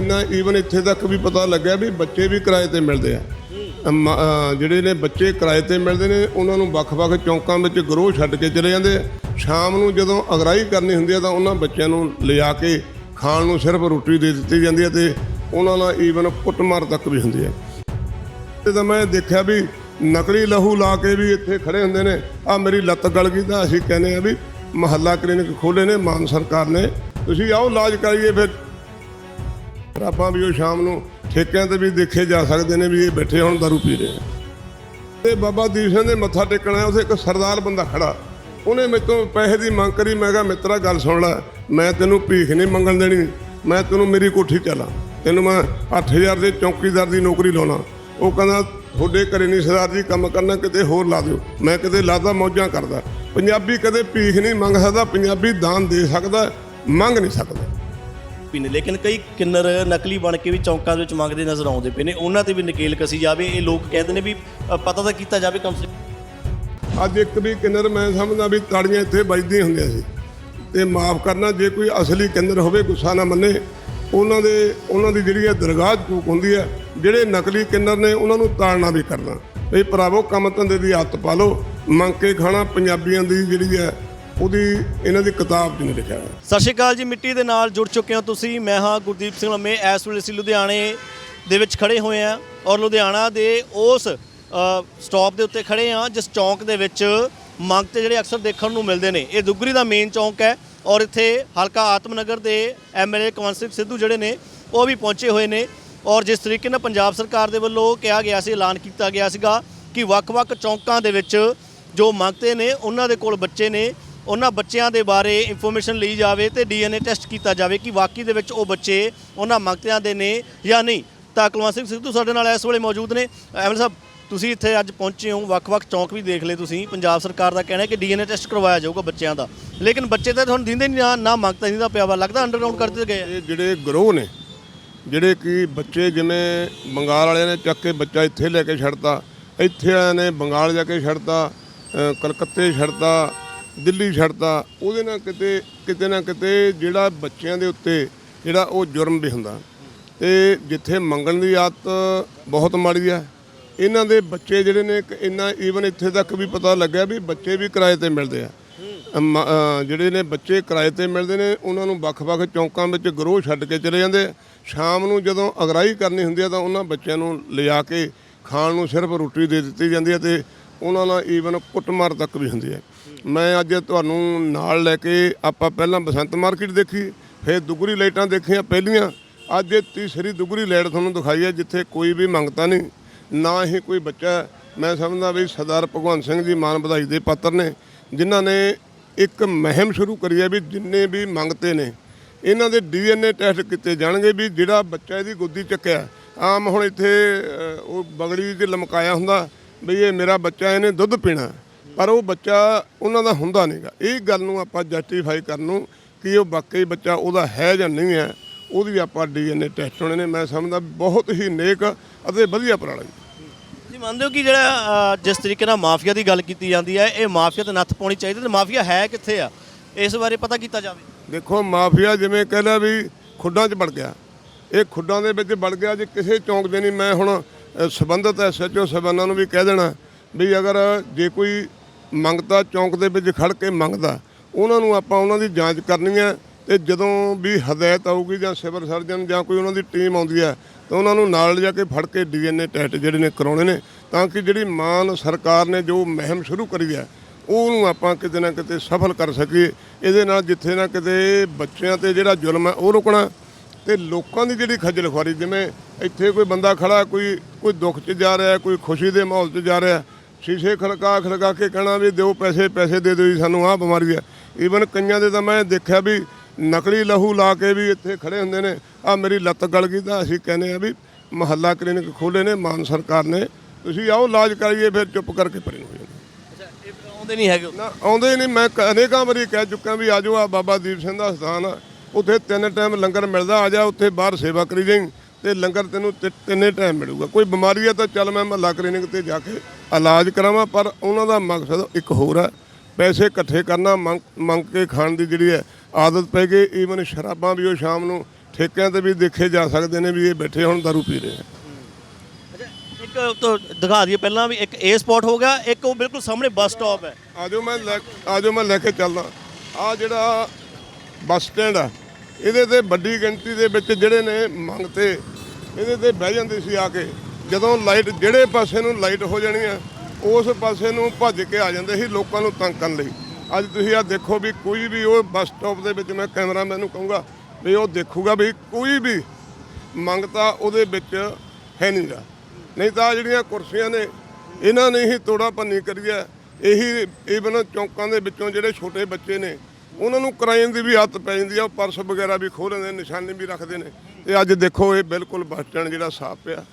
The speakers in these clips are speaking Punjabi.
ਇੰਨਾ ਈਵਨ ਇੱਥੇ ਤੱਕ ਵੀ ਪਤਾ ਲੱਗਿਆ ਵੀ ਬੱਚੇ ਵੀ ਕਿਰਾਏ ਤੇ ਮਿਲਦੇ ਆ। ਅਮ, ਜਿਹੜੇ ਨੇ ਬੱਚੇ ਕਿਰਾਏ ਤੇ ਮਿਲਦੇ ਨੇ ਉਹਨਾਂ ਨੂੰ ਵੱਖ-ਵੱਖ ਚੌਂਕਾਂ ਵਿੱਚ ਗਰੋਹ ਛੱਡ ਕੇ ਚਲੇ ਜਾਂਦੇ ਆ। ਸ਼ਾਮ ਨੂੰ ਜਦੋਂ ਅਗਰਾਈ ਕਰਨੀ ਹੁੰਦੀ ਹੈ ਤਾਂ ਉਹਨਾਂ ਬੱਚਿਆਂ ਨੂੰ ਲਿਆ ਕੇ ਖਾਣ ਨੂੰ ਸਿਰਫ ਰੋਟੀ ਦੇ ਦਿੱਤੀ ਜਾਂਦੀ ਹੈ ਤੇ ਉਹਨਾਂ ਨਾਲ ਈਵਨ ਕੁੱਟਮਾਰ ਤੱਕ ਵੀ ਹੁੰਦੀ ਹੈ ਤੇ ਤਾਂ ਮੈਂ ਦੇਖਿਆ ਵੀ ਨਕਲੀ ਲਹੂ ਲਾ ਕੇ ਵੀ ਇੱਥੇ ਖੜੇ ਹੁੰਦੇ ਨੇ। ਆ ਮੇਰੀ ਲੱਤ ਗਲ ਗਈ ਤਾਂ ਅਸੀਂ ਕਹਿੰਦੇ ਆ ਵੀ ਮਹੱਲਾ ਕਲੀਨਿਕ ਖੋਲੇ ਨੇ ਮਾਨ ਸਰਕਾਰ ਨੇ। ਤੁਸੀਂ ਆਓ ਇਲਾਜ ਕਰਾਈਏ ਫਿਰ। ਫਿਰ ਆਪਾਂ ਵੀ ਉਹ ਸ਼ਾਮ ਨੂੰ ਠੇਕਿਆਂ ਤੇ ਵੀ ਦੇਖੇ ਜਾ ਸਕਦੇ ਨੇ ਵੀ ਇਹ ਬੈਠੇ ਹੁਣ ਦਾਰੂ ਪੀ ਰਹੇ ਆ ਤੇ ਬਾਬਾ ਦੀਪ ਸਿੰਘ ਦੇ ਮੱਥਾ ਟੇਕਣਾ ਆਇਆ, ਉੱਥੇ ਇੱਕ ਸਰਦਾਰ ਬੰਦਾ ਖੜਾ। ਉਹਨੇ ਮੇਰੇ ਤੋਂ ਪੈਸੇ ਦੀ ਮੰਗ ਕਰੀ, ਮੈਂ ਕਿਹਾ, ਮਿੱਤਰਾ, ਗੱਲ ਸੁਣ ਲੈ, ਮੈਂ ਤੈਨੂੰ ਭੀਖ ਨਹੀਂ ਮੰਗਣ ਦੇਣੀ। ਮੈਂ ਤੈਨੂੰ ਮੇਰੀ ਕੋਠੀ ਚਾਲਾਂ। ਤੈਨੂੰ ਮੈਂ 8000 ਦੇ ਚੌਕੀਦਾਰ ਦੀ ਨੌਕਰੀ ਲਾਉਣਾ। ਉਹ ਕਹਿੰਦਾ, ਤੁਹਾਡੇ ਘਰੇ ਨਹੀਂ ਸਰਦਾਰ ਜੀ, ਕੰਮ ਕਰਨਾ, ਕਿਤੇ ਹੋਰ ਲਾ ਦਿਓ। ਮੈਂ ਕਿਤੇ ਲਾਦਾ, ਮੌਜਾਂ ਕਰਦਾ। ਪੰਜਾਬੀ ਕਦੇ ਭੀਖ ਨਹੀਂ ਮੰਗ ਸਕਦਾ, ਪੰਜਾਬੀ ਦਾਨ ਦੇ ਸਕਦਾ, ਮੰਗ ਨਹੀਂ ਸਕਦਾ। ਵੀ ਨੇ। ਲੇਕਿਨ ਕਈ ਕਿੰਨਰ ਨਕਲੀ ਬਣ ਕੇ ਵੀ ਚੌਂਕਾਂ ਦੇ ਵਿੱਚ ਮੰਗਦੇ ਨਜ਼ਰ ਆਉਂਦੇ ਪਏ ਨੇ। ਉਹਨਾਂ ਤੇ ਵੀ ਨਕੇਲ ਕਸੀ ਜਾਵੇ। ਇਹ ਲੋਕ ਕਹਿੰਦੇ ਨੇ ਵੀ ਅ, ਪਤਾ ਤਾਂ ਕੀਤਾ ਜਾਵੇ ਕਮ ਸੇ ਕਮ। ਅੱਜ ਇੱਕ ਵੀ ਕਿੰਨਰ ਮੈਂ ਸਮਝਦਾ ਵੀ ਤਾੜੀਆਂ ਇੱਥੇ ਵੱਜਦੀਆਂ ਹੁੰਦੀਆਂ ਸੀ। ਤੇ ਮਾਫ ਕਰਨਾ ਜੇ ਕੋਈ ਅਸਲੀ ਕਿੰਨਰ ਹੋਵੇ ਗੁੱਸਾ ਨਾ ਮੰਨੇ। ਉਹਨਾਂ ਦੇ ਉਹਨਾਂ ਦੀ ਜਿਹੜੀ ਹੈ ਦਰਗਾਹ ਚੂਕ ਹੁੰਦੀ ਹੈ ਜਿਹੜੇ ਨਕਲੀ ਕਿੰਨਰ ਨੇ ਉਹਨਾਂ ਨੂੰ ਤਾੜਨਾ ਵੀ ਕਰਨਾ। ਵੀ ਭਰਾਵੋ ਕੰਮ ਧੰਦੇ ਦੀ ਆਦਤ ਪਾ ਲਓ। ਮੰਗ ਕੇ ਖਾਣਾ ਪੰਜਾਬੀਆਂ ਦੀ ਜਿਹੜੀ ਹੈ ਉਹਦੀ ਇਹਨਾਂ ਦੀ ਕਿਤਾਬ 'ਚ ਨਹੀਂ ਲਿਖਿਆ ਹੋਇਆ। ਸਤਿ ਸ਼੍ਰੀ ਅਕਾਲ ਜੀ ਮਿੱਟੀ ਦੇ ਨਾਲ ਜੁੜ ਚੁੱਕੇ ਹੋ ਤੁਸੀਂ। ਮੈਂ ਹਾਂ ਗੁਰਦੀਪ ਸਿੰਘ ਲੰਮੇ ਇਸ ਵੇਲੇ ਅਸੀਂ ਲੁਧਿਆਣੇ ਦੇ ਵਿੱਚ ਖੜੇ ਹੋਏ ਆ ਔਰ ਲੁਧਿਆਣਾ ਦੇ ਉਸ ਅ, ਸਟਾਪ ਦੇ ਉੱਤੇ ਖੜੇ ਆ ਜਿਸ ਚੌਂਕ ਦੇ ਵਿੱਚ ਮੰਗ ਤੇ ਜਿਹੜੇ ਅਕਸਰ ਦੇਖਣ ਨੂੰ ਮਿਲਦੇ ਨੇ। ਇਹ ਦੁੱਗਰੀ ਦਾ ਮੇਨ ਚੌਂਕ ਹੈ ਔਰ ਇੱਥੇ ਹਲਕਾ ਆਤਮਨਗਰ ਦੇ ਐਮਐਲਏ ਕਵਨ ਸਿੰਘ ਸਿੱਧੂ ਜਿਹੜੇ ਨੇ ਉਹ ਵੀ ਪਹੁੰਚੇ ਹੋਏ ਨੇ। ਔਰ ਜਿਸ ਤਰੀਕੇ ਨਾਲ ਪੰਜਾਬ ਸਰਕਾਰ ਦੇ ਵੱਲੋਂ ਕਿਹਾ ਗਿਆ ਸੀ ਐਲਾਨ ਕੀਤਾ ਗਿਆ ਸੀਗਾ ਕਿ ਵੱਖ-ਵੱਖ ਚੌਂਕਾਂ ਦੇ ਵਿੱਚ ਜੋ ਮੰਗਤੇ ਨੇ ਉਹਨਾਂ ਦੇ ਕੋਲ ਬੱਚੇ ਨੇ ਉਹਨਾਂ ਬੱਚਿਆਂ ਦੇ ਬਾਰੇ ਇਨਫੋਰਮੇਸ਼ਨ ਲਈ ਜਾਵੇ ਤੇ ਡੀਐਨਏ ਟੈਸਟ ਕੀਤਾ ਜਾਵੇ ਕਿ ਵਾਕਈ ਦੇ ਵਿੱਚ ਉਹ ਬੱਚੇ ਉਹਨਾਂ ਮੰਗਤਿਆਂ ਦੇ ਨੇ ਜਾਂ ਨਹੀਂ। ਤਾਂ ਕੁਲਵੰਤ ਸਿੰਘ ਸਿੱਧੂ ਸਾਡੇ ਨਾਲ ਇਸ ਵੇਲੇ ਮੌਜੂਦ ਨੇ। ਐਮਐਲ ਸਾਹਿਬ ਤੁਸੀਂ ਇੱਥੇ ਅੱਜ ਪਹੁੰਚੇ ਹੋ। ਵੱਖ-ਵੱਖ ਚੌਂਕ ਵੀ ਦੇਖ ਲਏ ਤੁਸੀਂ। ਪੰਜਾਬ ਸਰਕਾਰ ਦਾ ਕਹਿਣਾ ਹੈ ਕਿ ਡੀਐਨਏ ਟੈਸਟ ਕਰਵਾਇਆ ਜਾਊਗਾ ਬੱਚਿਆਂ ਦਾ। ਲੇਕਿਨ ਬੱਚੇ ਤਾਂ ਤੁਹਾਨੂੰ ਦਿੰਦੇ ਨਹੀਂ ਨਾ- ਮੰਗਤਾ ਨਹੀਂ ਦਾ ਪਿਆ ਵਾ। ਲੱਗਦਾ ਅੰਡਰਗਰਾਉਂਡ ਕਰਦੇ ਗਏ ਆ। ਇਹ ਜਿਹੜੇ ਗਰੋਹ ਨੇ ਜਿਹੜੇ ਕਿ ਬੱਚੇ ਜਿਵੇਂ ਬੰਗਾਲ ਵਾਲਿਆਂ ਨੇ ਚੱਕ ਕੇ ਬੱਚਾ ਇੱਥੇ ਲੈ ਕੇ ਛੱਡਤਾ ਇੱਥੇ ਵਾਲਿਆਂ ਨੇ ਬੰਗਾਲ ਜਾ ਕੇ ਛੱਡਤਾ ਅ, ਕਲਕੱਤੇ ਛੱਡਤਾ ਦਿੱਲੀ ਛੱਡਤਾ ਉਹਦੇ ਨਾਲ ਕਿਤੇ ਕਿਤੇ ਨਾ ਕਿਤੇ ਜਿਹੜਾ ਬੱਚਿਆਂ ਦੇ ਉੱਤੇ ਜਿਹੜਾ ਉਹ ਜੁਰਮ ਵੀ ਹੁੰਦਾ। ਤੇ ਜਿੱਥੇ ਮੰਗਣ ਦੀ ਆਦਤ ਬਹੁਤ ਮਾੜੀ ਆ ਇਹਨਾਂ ਦੇ ਬੱਚੇ ਜਿਹੜੇ ਨੇ ਇੱਕ ਇੰਨਾ ਈਵਨ ਇੱਥੇ ਤੱਕ ਵੀ ਪਤਾ ਲੱਗਿਆ ਵੀ ਬੱਚੇ ਵੀ ਕਿਰਾਏ ਤੇ ਮਿਲਦੇ ਆ। ਅਮ, ਜਿਹੜੇ ਨੇ ਬੱਚੇ ਕਿਰਾਏ ਤੇ ਮਿਲਦੇ ਨੇ ਉਹਨਾਂ ਨੂੰ ਵੱਖ-ਵੱਖ ਚੌਂਕਾਂ ਵਿੱਚ ਗਰੋਹ ਛੱਡ ਕੇ ਚਲੇ ਜਾਂਦੇ ਆ। ਸ਼ਾਮ ਨੂੰ ਜਦੋਂ ਅਗਰਾਈ ਕਰਨੀ ਹੁੰਦੀ ਆ ਤਾਂ ਉਹਨਾਂ ਬੱਚਿਆਂ ਨੂੰ ਲਿਜਾ ਕੇ ਖਾਣ ਨੂੰ ਸਿਰਫ ਰੋਟੀ ਦੇ ਦਿੱਤੀ ਜਾਂਦੀ ਹੈ ਤੇ ਉਹਨਾਂ ਨਾਲ ਈਵਨ ਕੁੱਟਮਾਰ ਤੱਕ ਵੀ ਹੁੰਦੀ ਹੈ ਮੈਂ ਅੱਜ ਤੁਹਾਨੂੰ ਨਾਲ ਲੈ ਕੇ ਆਪਾਂ ਪਹਿਲਾਂ ਬਸੰਤ ਮਾਰਕੀਟ ਦੇਖੀ, ਫਿਰ ਦੁਗਰੀ ਲਾਈਟਾਂ ਦੇਖੀਆਂ ਪਹਿਲੀਆਂ। ਅੱਜ ਇਹ ਤੀਸਰੀ ਦੁਗਰੀ ਲਾਈਟ ਤੁਹਾਨੂੰ ਦਿਖਾਈ ਹੈ, ਜਿੱਥੇ ਕੋਈ ਵੀ ਮੰਗਤਾ ਨਹੀਂ, ਨਾ ਹੀ ਕੋਈ ਬੱਚਾ ਮੈਂ ਸਮਝਦਾ ਵੀ ਸਰਦਾਰ ਭਗਵੰਤ ਸਿੰਘ ਜੀ ਮਾਨ ਵਧਾਈ ਦੇ ਪਾਤਰ ਨੇ, ਜਿਨ੍ਹਾਂ ਨੇ ਇੱਕ ਮਹਿਮ ਸ਼ੁਰੂ ਕਰੀ ਹੈ ਵੀ ਜਿੰਨੇ ਵੀ ਮੰਗਤੇ ਨੇ, ਇਹਨਾਂ ਦੇ ਡੀਐਨਏ ਟੈਸਟ ਕੀਤੇ ਜਾਣਗੇ ਵੀ ਜਿਹੜਾ ਬੱਚਾ ਇਹਦੀ ਗੋਦੀ ਚੱਕਿਆ ਆਮ ਹੁਣ ਇੱਥੇ ਉਹ ਬਗੜੀ 'ਚ ਲਮਕਾਇਆ ਹੁੰਦਾ, ਵੀ ਇਹ ਮੇਰਾ ਬੱਚਾ, ਇਹਨੇ ਦੁੱਧ ਪੀਣਾ ਪਰ ਉਹ ਬੱਚਾ ਉਹਨਾਂ ਦਾ ਹੁੰਦਾ ਨਹੀਂਗਾ ਇਹ ਗੱਲ ਨੂੰ ਆਪਾਂ ਜਸਟੀਫਾਈ ਕਰਨ ਨੂੰ ਕਿ ਉਹ ਵਾਕਈ ਬੱਚਾ ਉਹਦਾ ਹੈ ਜਾਂ ਨਹੀਂ ਹੈ ਉਹਦੀ ਆਪਾਂ ਡੀਐਨਏ ਟੈਸਟ ਹੋਣੇ ਨੇ। ਮੈਂ ਸਮਝਦਾ ਬਹੁਤ ਹੀ ਨੇਕ ਅਤੇ ਵਧੀਆ ਉਪਰਾਲਾ ਜੀ। ਤੁਸੀਂ ਮੰਨਦੇ ਹੋ ਕਿ ਜਿਹੜਾ ਅ, ਜਿਸ ਤਰੀਕੇ ਨਾਲ ਮਾਫੀਆ ਦੀ ਗੱਲ ਕੀਤੀ ਜਾਂਦੀ ਹੈ ਇਹ ਮਾਫੀਆ ਤੇ ਨੱਥ ਪਾਉਣੀ ਚਾਹੀਦੀ ਤੇ ਮਾਫੀਆ ਹੈ ਕਿੱਥੇ ਆ? ਇਸ ਬਾਰੇ ਪਤਾ ਕੀਤਾ ਜਾਵੇ। ਦੇਖੋ ਮਾਫੀਆ ਜਿਵੇਂ ਕਹਿੰਦਾ ਵੀ ਖੁੱਡਾਂ 'ਚ ਵੜ ਗਿਆ। ਇਹ ਖੁੱਡਾਂ ਦੇ ਵਿੱਚ ਵੜ ਗਿਆ ਜੇ ਕਿਸੇ ਚੌਂਕ ਦੇ ਨਹੀਂ ਮੈਂ ਹੁਣ ਅ, ਸੰਬੰਧਿਤ ਐਸਐਚਓ ਸਭਾਨਾਂ ਨੂੰ ਵੀ ਕਹਿ ਦੇਣਾ ਵੀ ਅਗਰ ਜੇ ਕੋਈ ਮੰਗਤਾ ਚੌਂਕ ਦੇ ਵਿੱਚ ਖੜ ਕੇ ਮੰਗਦਾ। ਉਹਨਾਂ ਨੂੰ ਆਪਾਂ ਉਹਨਾਂ ਦੀ ਜਾਂਚ ਕਰਨੀ ਹੈ ਤੇ ਜਦੋਂ ਵੀ ਹਦਾਇਤ ਆਊਗੀ ਜਾਂ ਸਿਵਲ ਸਰਜਨ ਜਾਂ ਕੋਈ ਉਹਨਾਂ ਦੀ ਟੀਮ ਆਉਂਦੀ ਹੈ, ਤਾਂ ਉਹਨਾਂ ਨੂੰ ਨਾਲ ਜਾ ਕੇ ਫੜ ਕੇ ਡੀਐਨਏ ਟੈਸਟ ਜਿਹੜੇ ਨੇ ਕਰਾਉਣੇ ਨੇ, ਤਾਂ ਕਿ ਜਿਹੜੀ ਮਾਨ ਸਰਕਾਰ ਨੇ ਜੋ ਮੁਹਿੰਮ ਸ਼ੁਰੂ ਕਰੀ ਹੈ, ਉਹਨੂੰ ਆਪਾਂ ਕਿਤੇ ਨਾ ਕਿਤੇ ਸਫਲ ਕਰ ਸਕੀਏ। ਇਹਦੇ ਨਾਲ ਜਿੱਥੇ ਨਾ ਕਿਤੇ ਬੱਚਿਆਂ ਤੇ ਜਿਹੜਾ ਜ਼ੁਲਮ ਹੈ, ਉਹ ਰੁਕਣਾ ਤੇ ਲੋਕਾਂ ਦੀ ਜਿਹੜੀ ਖੱਜਲ ਖੁਆਰੀ, ਜਿਵੇਂ ਇੱਥੇ ਕੋਈ ਬੰਦਾ ਖੜਾ, ਕੋਈ ਕੋਈ ਦੁੱਖ 'ਚ ਜਾ ਰਿਹਾ, ਕੋਈ ਖੁਸ਼ੀ ਦੇ ਮਾਹੌਲ 'ਚ ਜਾ ਰਿਹਾ ਸ਼ੀਸ਼ੇ ਖੜਕਾ ਖੜਕਾ ਕੇ ਕਹਿਣਾ ਵੀ ਦਿਓ ਪੈਸੇ ਪੈਸੇ ਦੇ ਦਿਓ ਜੀ ਸਾਨੂੰ ਆਹ ਬਿਮਾਰੀ ਹੈ। ਈਵਨ ਕਈਆਂ ਦੇ ਤਾਂ ਮੈਂ ਦੇਖਿਆ ਵੀ ਨਕਲੀ ਲਹੂ ਲਾ ਕੇ ਵੀ ਇੱਥੇ ਖੜੇ ਹੁੰਦੇ ਨੇ। ਆ ਮੇਰੀ ਲੱਤ ਗਲ ਗਈ ਤਾਂ ਅਸੀਂ ਕਹਿੰਦੇ ਆ ਵੀ ਮਹੱਲਾ ਕਲੀਨਿਕ ਖੋਲੇ ਨੇ ਮਾਨ ਸਰਕਾਰ ਨੇ। ਤੁਸੀਂ ਆਓ ਇਲਾਜ ਕਰਾਈਏ ਫਿਰ ਚੁੱਪ ਕਰਕੇ ਪਰੇ ਹੋ ਜਾਂਦੇ। ਆਉਂਦੇ ਨਹੀਂ ਹੈਗੇ? ਨਾ ਆਉਂਦੇ ਨਹੀਂ। ਮੈਂ ਅਨੇਕਾਂ ਵਾਰੀ ਕਹਿ ਚੁੱਕਾ ਵੀ ਆਜੋ ਆ ਬਾਬਾ ਦੀਪ ਸਿੰਘ ਦਾ ਸਥਾਨ ਆ। ਉੱਥੇ ਤਿੰਨ ਟਾਈਮ ਲੰਗਰ ਮਿਲਦਾ ਆ ਜਾ ਉੱਥੇ ਬਾਹਰ ਸੇਵਾ ਕਰੀ ਜਾਈਂ। ਤੇ ਲੰਗਰ ਤੈਨੂੰ ਤਿੰਨੇ ਟਾਈਮ ਮਿਲੂਗਾ। ਕੋਈ ਬਿਮਾਰੀ ਆ ਤਾਂ ਚੱਲ ਮੈਂ ਮਹੱਲਾ ਕਲੀਨਿਕ ਤੇ ਜਾ ਕੇ ਇਲਾਜ ਕਰਾਵਾਂ ਪਰ ਉਹਨਾਂ ਦਾ ਮਕਸਦ ਇੱਕ ਹੋਰ ਹੈ। ਪੈਸੇ ਇਕੱਠੇ ਕਰਨਾ ਮੰਗ ਕੇ ਖਾਣ ਦੀ ਜਿਹੜੀ ਹੈ ਆਦਤ ਪੈ ਗਈ। ਈਵਨ ਸ਼ਰਾਬਾਂ ਵੀ ਉਹ ਸ਼ਾਮ ਨੂੰ ਠੇਕਿਆਂ ਤੇ ਵੀ ਦੇਖੇ ਜਾ ਸਕਦੇ ਨੇ ਵੀ ਇਹ ਬੈਠੇ ਹੁਣ ਦਾਰੂ ਪੀ ਰਹੇ ਆ ਇੱਕ ਤੋਂ ਦਿਖਾ ਦਈਏ ਪਹਿਲਾਂ ਵੀ ਇੱਕ ਇਹ ਸਪੌਟ ਹੋ ਗਿਆ ਇੱਕ ਉਹ ਬਿਲਕੁਲ ਸਾਹਮਣੇ ਬੱਸ ਸਟਾਪ ਹੈ। ਆਜੋ ਮੈਂ ਲੈ ਆਜੋ ਮੈਂ ਲੈ ਕੇ ਚੱਲਦਾ। ਆ ਜਿਹੜਾ ਬੱਸ ਸਟੈਂਡ ਆ ਇਹਦੇ ਤੇ ਵੱਡੀ ਗਿਣਤੀ ਦੇ ਵਿੱਚ ਜਿਹੜੇ ਨੇ ਮੰਗ ਤੇ ਇਹਦੇ ਤੇ ਬਹਿ ਜਾਂਦੇ ਸੀ ਆ ਕੇ। ਜਦੋਂ ਲਾਈਟ ਜਿਹੜੇ ਪਾਸੇ ਨੂੰ ਲਾਈਟ ਹੋ ਜਾਣੀ ਆ, ਉਸ ਪਾਸੇ ਨੂੰ ਭੱਜ ਕੇ ਆ ਜਾਂਦੇ ਸੀ ਲੋਕਾਂ ਨੂੰ ਤੰਗ ਕਰਨ ਲਈ। ਅੱਜ ਤੁਸੀਂ ਆ ਦੇਖੋ ਵੀ ਕੋਈ ਵੀ ਉਹ ਬੱਸ ਸਟਾਪ ਦੇ ਵਿੱਚ ਮੈਂ ਕੈਮਰਾਮੈਨ ਨੂੰ ਕਹੂੰਗਾ ਵੀ ਉਹ ਦੇਖੂਗਾ ਵੀ ਕੋਈ ਵੀ ਮੰਗ ਤਾਂ ਉਹਦੇ ਵਿੱਚ ਹੈ ਨਹੀਂਗਾ ਨਹੀਂ ਤਾਂ ਜਿਹੜੀਆਂ ਕੁਰਸੀਆਂ ਨੇ, ਇਹਨਾਂ ਨੇ ਹੀ ਤੋੜਾ ਭੰਨੀ ਕਰੀ ਹੈ ਇਹੀ ਇਵਨ ਚੌਂਕਾਂ ਦੇ ਵਿੱਚੋਂ ਜਿਹੜੇ ਛੋਟੇ ਬੱਚੇ ਨੇ, ਉਹਨਾਂ ਨੂੰ ਕ੍ਰਾਈਮ ਦੀ ਵੀ ਹੱਤ ਪੈ ਜਾਂਦੀ ਆ, ਉਹ ਪਰਸ ਵਗੈਰਾ ਵੀ ਖੋਹ ਲੈਂਦੇ ਨੇ, ਨਿਸ਼ਾਨੇ ਵੀ ਰੱਖਦੇ ਨੇ। ਤੇ ਅੱਜ ਦੇਖੋ ਇਹ ਬਿਲਕੁਲ ਬੱਸ ਸਟੈਂਡ ਜਿਹੜਾ ਸਾਫ਼ ਪਿਆ।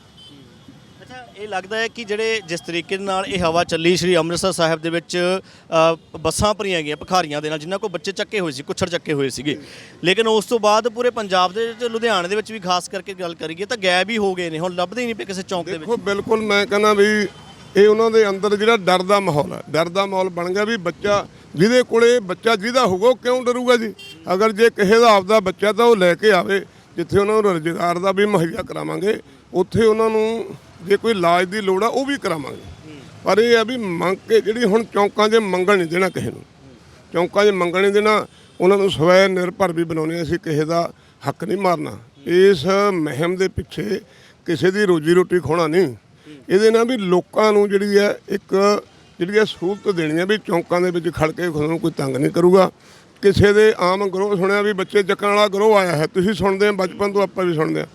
ਇਹ ਲੱਗਦਾ ਹੈ ਕਿ ਜਿਹੜੇ ਜਿਸ ਤਰੀਕੇ ਦੇ ਨਾਲ ਇਹ ਹਵਾ ਚੱਲੀ ਸ਼੍ਰੀ ਅੰਮ੍ਰਿਤਸਰ ਸਾਹਿਬ ਦੇ ਵਿੱਚ ਅ, ਬੱਸਾਂ ਭਰੀਆਂ ਗਈਆਂ ਭਿਖਾਰੀਆਂ ਦੇ ਨਾਲ ਜਿਨ੍ਹਾਂ ਕੋਲ ਬੱਚੇ ਚੱਕੇ ਹੋਏ ਸੀ ਕੁੱਛੜ ਚੱਕੇ ਹੋਏ ਸੀਗੇ। ਲੇਕਿਨ ਉਸ ਤੋਂ ਬਾਅਦ ਪੂਰੇ ਪੰਜਾਬ ਦੇ ਵਿੱਚ ਲੁਧਿਆਣੇ ਦੇ ਵਿੱਚ ਵੀ ਖਾਸ ਕਰਕੇ ਗੱਲ ਕਰੀਏ ਤਾਂ ਗਾਇਬ ਹੀ ਹੋ ਗਏ ਨੇ ਹੁਣ ਲੱਭਦੇ ਹੀ ਨਹੀਂ ਪਏ ਕਿਸੇ ਚੌਂਕ ਦੇ ਵਿੱਚ। ਦੇਖੋ ਬਿਲਕੁਲ ਮੈਂ ਕਹਿੰਦਾ ਵੀ ਇਹ ਉਹਨਾਂ ਦੇ ਅੰਦਰ ਜਿਹੜਾ ਡਰ ਦਾ ਮਾਹੌਲ ਹੈ। ਡਰ ਦਾ ਮਾਹੌਲ ਬਣ ਗਿਆ ਵੀ ਬੱਚਾ ਜਿਹਦੇ ਕੋਲੇ ਬੱਚਾ ਜਿਹਦਾ ਹੋਊਗਾ ਉਹ ਕਿਉਂ ਡਰੂਗਾ ਜੀ? ਅਗਰ ਜੇ ਕਿਸੇ ਦਾ ਆਪਦਾ ਬੱਚਾ ਤਾਂ ਉਹ ਲੈ ਕੇ ਆਵੇ ਜਿੱਥੇ ਉਹਨਾਂ ਨੂੰ ਰੁਜ਼ਗਾਰ ਦਾ ਵੀ ਮੁਹੱਈਆ ਕਰਾਵਾਂਗੇ, ਉੱਥੇ ਉਹਨਾਂ ਨੂੰ ਜੇ ਕੋਈ ਇਲਾਜ ਦੀ ਲੋੜ ਆ, ਉਹ ਵੀ ਕਰਾਵਾਂਗੇ। ਪਰ ਇਹ ਆ ਵੀ ਮੰਗ ਕੇ ਜਿਹੜੀ ਹੁਣ ਚੌਂਕਾਂ 'ਚ ਮੰਗਣ ਨਹੀਂ ਦੇਣਾ ਕਿਸੇ ਨੂੰ। ਚੌਂਕਾਂ 'ਚ ਮੰਗਣ ਨਹੀਂ ਦੇਣਾ, ਉਹਨਾਂ ਨੂੰ ਸਵੈ ਨਿਰਭਰ ਵੀ ਬਣਾਉਣੇ ਅਸੀਂ ਕਿਸੇ ਦਾ ਹੱਕ ਨਹੀਂ ਮਾਰਨਾ। ਇਸ ਮਹਿਮ ਦੇ ਪਿੱਛੇ ਕਿਸੇ ਦੀ ਰੋਜੀ ਰੋਟੀ ਖੋਣਾ ਨਹੀਂ। ਇਹਦੇ ਨਾਲ ਵੀ ਲੋਕਾਂ ਨੂੰ ਜਿਹੜੀ ਹੈ ਇੱਕ ਜਿਹੜੀ ਹੈ ਸਹੂਲਤ ਦੇਣੀ ਹੈ ਵੀ ਚੌਂਕਾਂ ਦੇ ਵਿੱਚ ਖੜ ਕੇ ਤੁਹਾਨੂੰ ਕੋਈ ਤੰਗ ਨਹੀਂ ਕਰੂਗਾ। ਕਿਸੇ ਦੇ ਆਮ ਗਰੋਹ ਸੁਣਿਆ ਵੀ ਬੱਚੇ ਚੱਕਣ ਵਾਲਾ ਗਰੋਹ ਆਇਆ ਹੈ। ਤੁਸੀਂ ਸੁਣਦੇ ਆ ਬਚਪਨ ਤੋਂ ਆਪਾਂ ਵੀ ਸੁਣਦੇ ਆ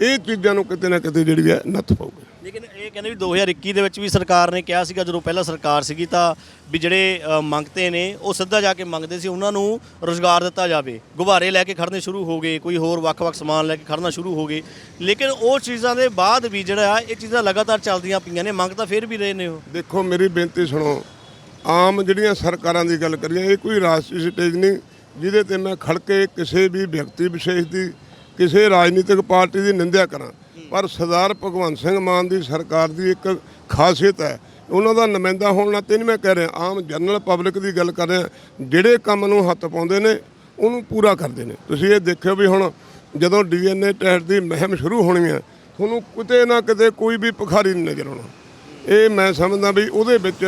ਇਹ ਚੀਜ਼ਾਂ ਨੂੰ ਕਿਤੇ ਨਾ ਕਿਤੇ ਜਿਹੜੀ ਹੈ ਨੱਥ ਪਾਊਗੀ। ਲੇਕਿਨ ਇਹ ਕਹਿੰਦੇ ਵੀ 2021 ਦੇ ਵਿੱਚ ਵੀ ਸਰਕਾਰ ਨੇ ਕਿਹਾ ਸੀਗਾ ਜਦੋਂ ਪਹਿਲਾਂ ਸਰਕਾਰ ਸੀਗੀ ਤਾਂ ਵੀ ਜਿਹੜੇ ਮੰਗਤੇ ਨੇ ਉਹ ਸਿੱਧਾ ਜਾ ਕੇ ਮੰਗਦੇ ਸੀ ਉਹਨਾਂ ਨੂੰ ਰੋਜ਼ਗਾਰ ਦਿੱਤਾ ਜਾਵੇ। ਗੁਬਾਰੇ ਲੈ ਕੇ ਖੜਨੇ ਸ਼ੁਰੂ ਹੋ ਗਏ ਕੋਈ ਹੋਰ ਵੱਖ-ਵੱਖ ਸਮਾਨ ਲੈ ਕੇ ਖੜਨਾ ਸ਼ੁਰੂ ਹੋ ਗਏ। ਲੇਕਿਨ ਉਹ ਚੀਜ਼ਾਂ ਦੇ ਬਾਅਦ ਵੀ ਜਿਹੜਾ ਇਹ ਚੀਜ਼ਾਂ ਲਗਾਤਾਰ ਚੱਲਦੀਆਂ ਪਈਆਂ ਨੇ ਮੰਗ ਤਾਂ ਫਿਰ ਵੀ ਰਹੇ ਨੇ ਉਹ। ਦੇਖੋ ਮੇਰੀ ਬੇਨਤੀ ਸੁਣੋ ਆਮ ਜਿਹੜੀਆਂ ਸਰਕਾਰਾਂ ਦੀ ਗੱਲ ਕਰੀਏ, ਇਹ ਕੋਈ ਰਾਸ਼ਟਰੀ ਸਟੇਜ ਨਹੀਂ, ਜਿਹਦੇ ਤੇ ਮੈਂ ਖੜ ਕੇ ਕਿਸੇ ਵੀ ਵਿਅਕਤੀ ਵਿਸ਼ੇਸ਼ ਦੀ, ਕਿਸੇ ਰਾਜਨੀਤਿਕ ਪਾਰਟੀ ਦੀ ਨਿੰਦਿਆ ਕਰਾਂ। ਪਰ ਸਰਦਾਰ ਭਗਵੰਤ ਸਿੰਘ ਮਾਨ ਦੀ ਸਰਕਾਰ ਦੀ ਇੱਕ ਖਾਸੀਅਤ ਹੈ, ਉਹਨਾਂ ਦਾ ਨੁਮਾਇੰਦਾ ਹੋਣ ਨਾਲ ਨਾਤੇ ਨਹੀਂ ਮੈਂ ਕਹਿ ਰਿਹਾ, ਆਮ ਜਨਰਲ ਪਬਲਿਕ ਦੀ ਗੱਲ ਕਰ ਰਿਹਾ, ਜਿਹੜੇ ਕੰਮ ਨੂੰ ਹੱਥ ਪਾਉਂਦੇ ਨੇ, ਉਹਨੂੰ ਪੂਰਾ ਕਰਦੇ ਨੇ। ਤੁਸੀਂ ਇਹ ਦੇਖਿਓ ਵੀ ਹੁਣ ਜਦੋਂ ਡੀਐਨਏ ਟੈਸਟ ਦੀ ਮਹਿਮ ਸ਼ੁਰੂ ਹੋਣੀ ਹੈ, ਤੁਹਾਨੂੰ ਕਿਤੇ ਨਾ ਕਿਤੇ ਕੋਈ ਵੀ ਭਿਖਾਰੀ ਨਹੀਂ ਨਜ਼ਰ ਆਉਣਾ। ਇਹ ਮੈਂ ਸਮਝਦਾ ਵੀ ਉਹਦੇ ਵਿੱਚ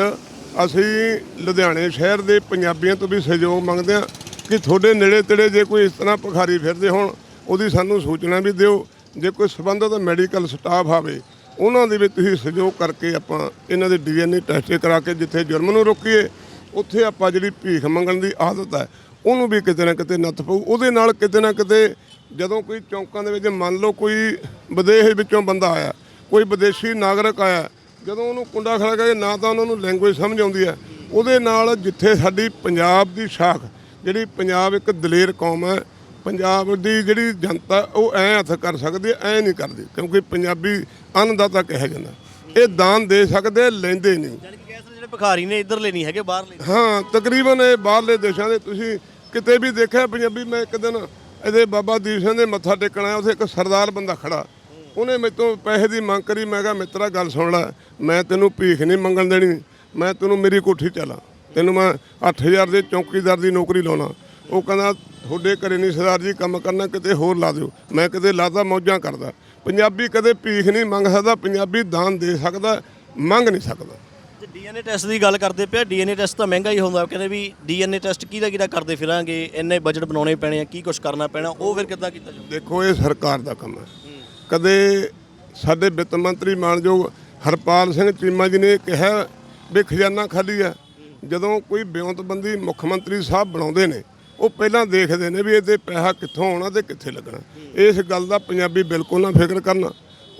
ਅਸੀਂ ਲੁਧਿਆਣੇ ਸ਼ਹਿਰ ਦੇ ਪੰਜਾਬੀਆਂ ਤੋਂ ਵੀ ਸਹਿਯੋਗ ਮੰਗਦੇ ਹਾਂ ਕਿ ਤੁਹਾਡੇ ਨੇੜੇ ਤੇੜੇ ਜੇ ਕੋਈ ਇਸ ਤਰ੍ਹਾਂ ਭਖਾਰੀ ਫਿਰਦੇ ਹੋਣ, ਉਹਦੀ ਸਾਨੂੰ ਸੂਚਨਾ ਵੀ ਦਿਓ। ਜੇ ਕੋਈ ਸੰਬੰਧਿਤ ਮੈਡੀਕਲ ਸਟਾਫ ਆਵੇ, ਉਹਨਾਂ ਦੇ ਵੀ ਤੁਸੀਂ ਸਹਿਯੋਗ ਕਰਕੇ ਆਪਾਂ ਇਹਨਾਂ ਦੇ ਡੀਐਨਏ ਟੈਸਟ ਕਰਾ ਕੇ ਜਿੱਥੇ ਜੁਰਮ ਨੂੰ ਰੋਕੀਏ, ਉੱਥੇ ਆਪਾਂ ਜਿਹੜੀ ਭੀਖ ਮੰਗਣ ਦੀ ਆਦਤ ਹੈ, ਉਹਨੂੰ ਵੀ ਕਿਤੇ ਨਾ ਕਿਤੇ ਨੱਥ ਪਊ। ਉਹਦੇ ਨਾਲ ਕਿਤੇ ਨਾ ਕਿਤੇ ਜਦੋਂ ਕੋਈ ਚੌਂਕਾਂ ਦੇ ਵਿੱਚ ਮੰਨ ਲਓ ਕੋਈ ਵਿਦੇਸ਼ ਵਿੱਚੋਂ ਬੰਦਾ ਆਇਆ, ਕੋਈ ਵਿਦੇਸ਼ੀ ਨਾਗਰਿਕ ਆਇਆ ਜਦੋਂ ਉਹਨੂੰ ਕੁੰਡਾ ਖੜਾ ਕਰਕੇ ਨਾ ਤਾਂ ਉਹਨਾਂ ਨੂੰ ਲੈਂਗੁਏਜ ਸਮਝ ਆਉਂਦੀ ਹੈ। ਉਹਦੇ ਨਾਲ ਜਿੱਥੇ ਸਾਡੀ ਪੰਜਾਬ ਦੀ ਸ਼ਾਖ ਜਿਹੜੀ ਪੰਜਾਬ ਇੱਕ ਦਲੇਰ ਕੌਮ ਹੈ ਪੰਜਾਬ ਦੀ ਜਿਹੜੀ ਜਨਤਾ ਉਹ ਐ ਹੱਥ ਕਰ ਸਕਦੀ ਐ ਨਹੀਂ ਕਰਦੀ ਕਿਉਂਕਿ ਪੰਜਾਬੀ ਅੰਨਦਾਤਾ ਕਿਹਾ ਜਾਂਦਾ। ਇਹ ਦਾਨ ਦੇ ਸਕਦੇ ਲੈਂਦੇ ਨਹੀਂ। ਜਿਹੜੇ ਭਿਖਾਰੀ ਨੇ ਇੱਧਰਲੇ ਨਹੀਂ ਹੈਗੇ ਬਾਹਰਲੇ। ਹਾਂ ਤਕਰੀਬਨ ਇਹ ਬਾਹਰਲੇ ਦੇਸ਼ਾਂ ਦੇ ਤੁਸੀਂ ਕਿਤੇ ਵੀ ਦੇਖਿਆ ਪੰਜਾਬੀ ਮੈਂ ਇੱਕ ਦਿਨ ਇਹਦੇ ਬਾਬਾ ਦੀਪ ਸਿੰਘ ਦੇ ਮੱਥਾ ਟੇਕਣ ਆਇਆ ਉੱਥੇ ਇੱਕ ਸਰਦਾਰ ਬੰਦਾ ਖੜਾ। ਉਹਨੇ ਮੇਰੇ ਤੋਂ ਪੈਸੇ ਦੀ ਮੰਗ ਕਰੀ ਮੈਂ ਕਿਹਾ ਮਿੱਤਰਾ ਗੱਲ ਸੁਣ ਲੈ ਮੈਂ ਤੈਨੂੰ ਭੀਖ ਨਹੀਂ ਮੰਗਣ ਦੇਣੀ ਮੈਂ ਤੈਨੂੰ ਮੇਰੀ ਕੋਠੀ ਚਲਾ। ਤੈਨੂੰ ਮੈਂ 8000 ਦੇ ਚੌਕੀਦਾਰ ਦੀ ਨੌਕਰੀ ਲਾਉਣਾ। ਉਹ ਕਹਿੰਦਾ ਤੁਹਾਡੇ ਘਰੇ ਨਹੀਂ ਸਰਦਾਰ ਜੀ ਕੰਮ ਕਰਨਾ ਕਿਤੇ ਹੋਰ ਲਾ ਦਿਓ। ਮੈਂ ਕਿਤੇ ਲਾਦਾ ਮੌਜਾਂ ਕਰਦਾ। ਪੰਜਾਬੀ ਕਦੇ ਭੀਖ ਨਹੀਂ ਮੰਗ ਸਕਦਾ ਪੰਜਾਬੀ ਦਾਨ ਦੇ ਸਕਦਾ ਮੰਗ ਨਹੀਂ ਸਕਦਾ। ਜੇ ਡੀਐਨਏ ਟੈਸਟ ਦੀ ਗੱਲ ਕਰਦੇ ਪਿਆ ਡੀਐਨਏ ਟੈਸਟ ਤਾਂ ਮਹਿੰਗਾ ਹੀ ਹੁੰਦਾ। ਕਹਿੰਦੇ ਵੀ ਡੀਐਨਏ ਟੈਸਟ ਕਿਹਦਾ ਕਿਹਦਾ ਕਰਦੇ ਫਿਰਾਂਗੇ ਇੰਨੇ ਬਜਟ ਬਣਾਉਣੇ ਪੈਣੇ ਆ ਕੀ ਕੁਝ ਕਰਨਾ ਪੈਣਾ ਉਹ ਫਿਰ ਕਿੱਦਾਂ ਕੀਤਾ ਜਾਊ? ਦੇਖੋ ਇਹ ਸਰਕਾਰ ਦਾ ਕੰਮ ਹੈ। ਕਦੇ ਸਾਡੇ ਵਿੱਤ ਮੰਤਰੀ ਮਾਨਯੋਗ ਹਰਪਾਲ ਸਿੰਘ ਚੀਮਾ ਜੀ ਨੇ ਕਿਹਾ ਵੀ ਖਜ਼ਾਨਾ ਖਾਲੀ ਹੈ ਜਦੋਂ ਕੋਈ ਬਿਉਂਤਬੰਦੀ ਮੁੱਖ ਮੰਤਰੀ ਸਾਹਿਬ ਬਣਾਉਂਦੇ ਨੇ, ਉਹ ਪਹਿਲਾਂ ਦੇਖਦੇ ਨੇ ਵੀ ਇਹਦੇ ਪੈਸਾ ਕਿੱਥੋਂ ਆਉਣਾ ਤੇ ਕਿੱਥੇ ਲੱਗਣਾ। ਇਸ ਗੱਲ ਦਾ ਪੰਜਾਬੀ ਬਿਲਕੁਲ ਨਾ ਫਿਕਰ ਕਰਨਾ।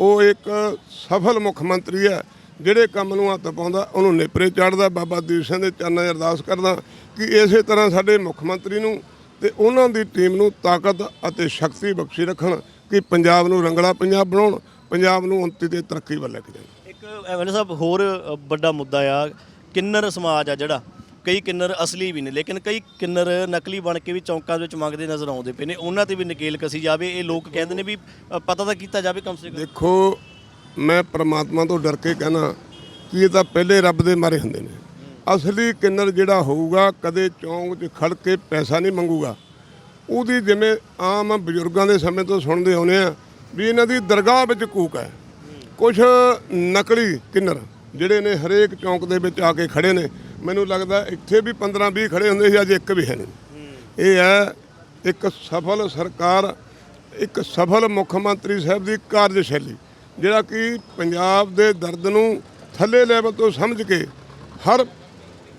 ਉਹ ਇੱਕ ਸਫਲ ਮੁੱਖ ਮੰਤਰੀ ਹੈ ਜਿਹੜੇ ਕੰਮ ਨੂੰ ਹੱਥ ਪਾਉਂਦਾ, ਉਹਨੂੰ ਨੇਪਰੇ ਚੜਦਾ। ਬਾਬਾ ਦੀਪ ਸਿੰਘ ਦੇ ਚਰਨਾਂ 'ਚ ਅਰਦਾਸ ਕਰਦਾ ਕਿ ਇਸੇ ਤਰ੍ਹਾਂ ਸਾਡੇ ਮੁੱਖ ਮੰਤਰੀ ਨੂੰ ਤੇ ਉਹਨਾਂ ਦੀ ਟੀਮ ਨੂੰ ਤਾਕਤ ਅਤੇ ਸ਼ਕਤੀ ਬਖਸ਼ੀ ਰੱਖਣ। ਕਿ ਪੰਜਾਬ ਨੂੰ ਰੰਗਲਾ ਪੰਜਾਬ ਬਣਾਉਣ ਪੰਜਾਬ ਨੂੰ ਉੱਨਤੀ ਤੇ ਤਰੱਕੀ ਵੱਲ ਲੈ ਕੇ ਜਾਣ। ਇੱਕ ਐਮਐਲਏ ਸਾਹਿਬ ਹੋਰ ਵੱਡਾ ਮੁੱਦਾ ਆ ਕਿੰਨਰ ਸਮਾਜ ਆ ਜਿਹੜਾ ਕਈ ਕਿੰਨਰ ਅਸਲੀ ਵੀ ਨੇ ਲੇਕਿਨ ਕਈ ਕਿੰਨਰ ਨਕਲੀ ਬਣ ਕੇ ਵੀ ਚੌਂਕਾਂ ਦੇ ਵਿੱਚ ਮੰਗਦੇ ਨਜ਼ਰ ਆਉਂਦੇ ਪਏ ਨੇ ਉਹਨਾਂ ਤੇ ਵੀ ਨਕੇਲ ਕਸੀ ਜਾਵੇ ਇਹ ਲੋਕ ਕਹਿੰਦੇ ਨੇ ਵੀ ਪਤਾ ਤਾਂ ਕੀਤਾ ਜਾਵੇ ਕਮ ਸੇ ਕਮ। ਦੇਖੋ ਮੈਂ ਪ੍ਰਮਾਤਮਾ ਤੋਂ ਡਰ ਕੇ ਕਹਿਣਾ ਕਿ ਇਹ ਤਾਂ ਪਹਿਲੇ ਰੱਬ ਦੇ ਮਾਰੇ ਹੁੰਦੇ ਨੇ। ਅਸਲੀ ਕਿੰਨਰ ਜਿਹੜਾ ਹੋਊਗਾ ਕਦੇ ਚੌਂਕ 'ਚ ਖੜ ਕੇ ਪੈਸਾ ਨਹੀਂ ਮੰਗੂਗਾ। ਉਹਦੀ ਜਿਵੇਂ ਆਮ ਬਜ਼ੁਰਗਾਂ ਦੇ ਸਮੇਂ ਤੋਂ ਸੁਣਦੇ ਆਉਂਦੇ ਆ ਵੀ ਇਹਨਾਂ ਦੀ ਦਰਗਾਹ ਵਿੱਚ ਕੂਕ ਹੈ। ਕੁਝ ਨਕਲੀ ਕਿੰਨਰ ਜਿਹੜੇ ਨੇ ਹਰੇਕ ਚੌਂਕ ਦੇ ਵਿੱਚ ਆ ਕੇ ਖੜੇ ਨੇ। ਮੈਨੂੰ ਲੱਗਦਾ ਇੱਥੇ ਵੀ 15 20 ਖੜੇ ਹੁੰਦੇ ਸੀ, ਅੱਜ ਇੱਕ ਵੀ ਹੈ ਨਹੀਂ। ਇਹ ਹੈ ਇੱਕ ਸਫਲ ਸਰਕਾਰ, ਇੱਕ ਸਫਲ ਮੁੱਖ ਮੰਤਰੀ ਸਾਹਿਬ ਦੀ ਕਾਰਜਸ਼ੈਲੀ, ਜਿਹੜਾ ਕਿ ਪੰਜਾਬ ਦੇ ਦਰਦ ਨੂੰ ਥੱਲੇ ਲੈਵਲ ਤੋਂ ਸਮਝ ਕੇ ਹਰ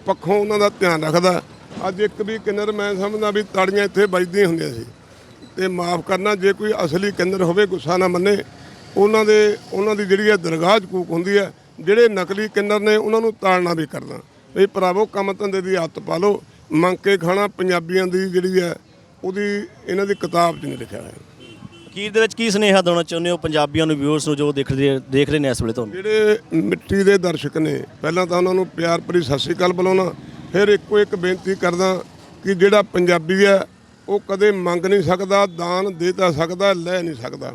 ਪੱਖੋਂ ਉਹਨਾਂ ਦਾ ਧਿਆਨ ਰੱਖਦਾ। ਅੱਜ ਇੱਕ ਵੀ ਕਿੰਨਰ ਮੈਂ ਸਮਝਦਾ ਵੀ ਤਾੜੀਆਂ ਇੱਥੇ ਵੱਜਦੀਆਂ ਹੁੰਦੀਆਂ ਸੀ। ਤੇ ਮਾਫ ਕਰਨਾ ਜੇ ਕੋਈ ਅਸਲੀ ਕਿੰਨਰ ਹੋਵੇ ਗੁੱਸਾ ਨਾ ਮੰਨੇ। ਉਹਨਾਂ ਦੇ ਉਹਨਾਂ ਦੀ ਜਿਹੜੀ ਹੈ ਦਰਗਾਹ 'ਚ ਕੂਕ ਹੁੰਦੀ ਹੈ ਜਿਹੜੇ ਨਕਲੀ ਕਿੰਨਰ ਨੇ ਉਹਨਾਂ ਨੂੰ ਤਾੜਨਾ ਵੀ ਕਰਦਾ ਵੀ ਭਰਾਵੋ ਕੰਮ ਧੰਦੇ ਦੀ ਆਦਤ ਪਾ ਲਓ। ਮੰਗ ਕੇ ਖਾਣਾ ਪੰਜਾਬੀਆਂ ਦੀ ਜਿਹੜੀ ਹੈ ਉਹਦੀ ਇਹਨਾਂ ਦੀ ਕਿਤਾਬ 'ਚ ਨਹੀਂ ਲਿਖਿਆ ਹੋਇਆ। ਅਖੀਰ ਦੇ ਵਿੱਚ ਕੀ ਸੁਨੇਹਾ ਦੇਣਾ ਚਾਹੁੰਦੇ ਹੋ ਪੰਜਾਬੀਆਂ ਨੂੰ ਵਿਊਅਰਸ ਨੂੰ ਜੋ ਦੇਖ ਰਹੇ ਦੇਖ ਰਹੇ ਨੇ ਇਸ ਵੇਲੇ ਤੁਹਾਨੂੰ? ਜਿਹੜੇ ਮਿੱਟੀ ਦੇ ਦਰਸ਼ਕ ਨੇ ਪਹਿਲਾਂ ਤਾਂ ਉਹਨਾਂ ਨੂੰ ਪਿਆਰ ਭਰੀ ਸਤਿ ਸ੍ਰੀ ਅਕਾਲ ਬੁਲਾਉਣਾ ਫਿਰ ਇੱਕੋ ਇੱਕ ਬੇਨਤੀ ਕਰਦਾ ਕਿ ਜਿਹੜਾ ਪੰਜਾਬੀ ਹੈ, ਉਹ ਕਦੇ ਮੰਗ ਨਹੀਂ ਸਕਦਾ, ਦਾਨ ਦੇ ਤਾਂ ਸਕਦਾ, ਲੈ ਨਹੀਂ ਸਕਦਾ।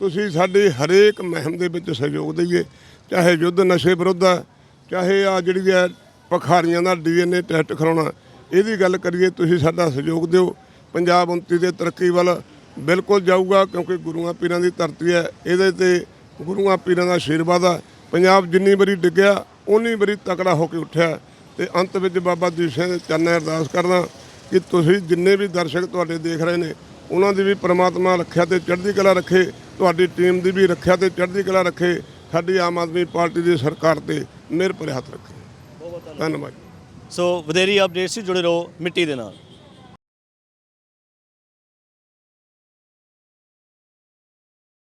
ਤੁਸੀਂ ਸਾਡੀ ਹਰੇਕ ਮਹਿਮ ਦੇ ਵਿੱਚ ਸਹਿਯੋਗ ਦਈਏ, ਚਾਹੇ ਯੁੱਧ ਨਸ਼ੇ ਵਿਰੁੱਧ ਹੈ ਚਾਹੇ ਆ ਜਿਹੜੀ ਹੈ ਪਖਾਰੀਆਂ ਦਾ ਡੀਐਨਏ ਟੈਸਟ ਕਰਾਉਣਾ, ਇਹਦੀ ਗੱਲ ਕਰੀਏ, ਤੁਸੀਂ ਸਾਡਾ ਸਹਿਯੋਗ ਦਿਓ। ਪੰਜਾਬ ਉਨਤੀ ਦੇ ਤਰੱਕੀ ਵੱਲ ਬਿਲਕੁਲ ਜਾਊਗਾ, ਕਿਉਂਕਿ ਗੁਰੂਆਂ ਪੀਰਾਂ ਦੀ ਧਰਤੀ ਹੈ, ਇਹਦੇ ਤੇ ਗੁਰੂਆਂ ਪੀਰਾਂ ਦਾ ਆਸ਼ੀਰਵਾਦ ਆ। ਪੰਜਾਬ ਜਿੰਨੀ ਵਾਰੀ ਡਿੱਗਿਆ ਉਨੀ ਵਾਰੀ ਤਕੜਾ ਹੋ ਕੇ ਉੱਠਿਆ। ਤੇ ਅੰਤ ਵਿੱਚ ਬਾਬਾ ਦੀਪ ਸਿੰਘ ਦੇ ਚਰਨਾਂ ਅਰਦਾਸ ਕਰਦਾ ਕਿ ਤੁਸੀਂ ਜਿੰਨੇ ਵੀ ਦਰਸ਼ਕ ਤੁਹਾਡੇ ਦੇਖ ਰਹੇ ਨੇ, ਉਹਨਾਂ ਦੀ ਵੀ ਪ੍ਰਮਾਤਮਾ ਰੱਖਿਆ ਤੇ ਚੜ੍ਹਦੀ ਕਲਾ ਰੱਖੇ, ਤੁਹਾਡੀ ਟੀਮ ਦੀ ਵੀ ਰੱਖਿਆ ਤੇ ਚੜ੍ਹਦੀ ਕਲਾ ਰੱਖੇ, ਸਾਡੀ ਆਮ ਆਦਮੀ ਪਾਰਟੀ ਦੀ ਸਰਕਾਰ ਤੇ ਮਿਹਰ ਭਰੇ ਹੱਥ ਰੱਖੇ। ਧੰਨਵਾਦ ਸੋ ਵਧੇਰੀ ਅਪਡੇਟਸ ਜੁੜੇ ਰਹੋ ਮਿੱਟੀ ਦੇ ਨਾਲ।